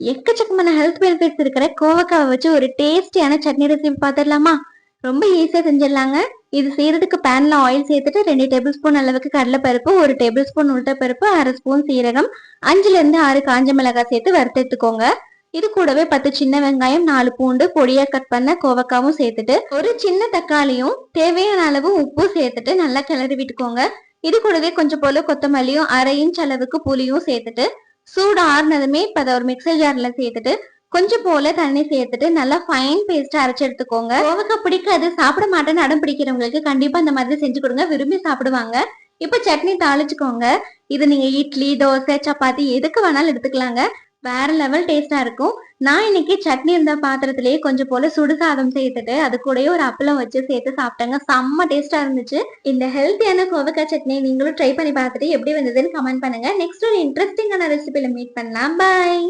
எக்கச்சக்கமான health benefits இருக்கிற கோவக்காவை வச்சு ஒரு டேஸ்டியான சட்னி ரெசிபி பார்த்துடலாமா ரொம்ப ஈஸியா செஞ்சிடலாங்க. இது செய்யறதுக்கு பேன்ல ஆயில் சேர்த்துட்டு ரெண்டு டேபிள் ஸ்பூன் அளவுக்கு கடலைப்பருப்பு ஒரு டேபிள் ஸ்பூன் உளுத்தப்பருப்பு அரை ஸ்பூன் சீரகம் அஞ்சுல இருந்து ஆறு காஞ்ச மிளகாய் சேர்த்து வறுத்தெடுத்துக்கோங்க. இது கூடவே பத்து சின்ன வெங்காயம் நாலு பூண்டு பொடியா கட் பண்ண கோவக்காவும் சேர்த்துட்டு ஒரு சின்ன தக்காளியும் தேவையான அளவு உப்பு சேர்த்துட்டு நல்லா கிளறி விட்டுக்கோங்க. இது கூடவே கொஞ்சம் போல கொத்தமல்லியும் அரை இன்ச் அளவுக்கு புளியும் சேர்த்துட்டு சூடு ஆறுனதுமே இப்ப அதை ஒரு மிக்சர் ஜார்ல சேர்த்துட்டு கொஞ்சம் போல தண்ணி சேர்த்துட்டு நல்லா ஃபைன் பேஸ்ட் அரைச்சு எடுத்துக்கோங்க. கோவக்காய் பிடிக்காது சாப்பிட மாட்டேன்னு அடம் பிடிக்கிறவங்களுக்கு கண்டிப்பா இந்த மாதிரி செஞ்சு கொடுங்க. விரும்பி சாப்பிடுவாங்க. இப்ப சட்னி தாளிச்சுக்கோங்க. இது நீங்க இட்லி தோசை சப்பாத்தி எதுக்கு வேணாலும் எடுத்துக்கலாங்க. வேற லெவல் டேஸ்டா இருக்கும். நான் இன்னைக்கு சட்னி இருந்த பாத்திரத்திலேயே கொஞ்சம் போல சுடுசாதம் சேர்த்துட்டு அது கூடயே ஒரு அப்பளம் வச்சு சேர்த்து சாப்பிட்டேங்க. செம்ம டேஸ்டா இருந்துச்சு. இந்த ஹெல்த்தியான கோவக்காய் சட்னி நீங்களும் ட்ரை பண்ணி பார்த்துட்டு எப்படி வந்ததுன்னு கமெண்ட் பண்ணுங்க. நெக்ஸ்ட் ஒரு இன்ட்ரெஸ்டிங்கான ரெசிபியில மீட் பண்ணலாம். பாய்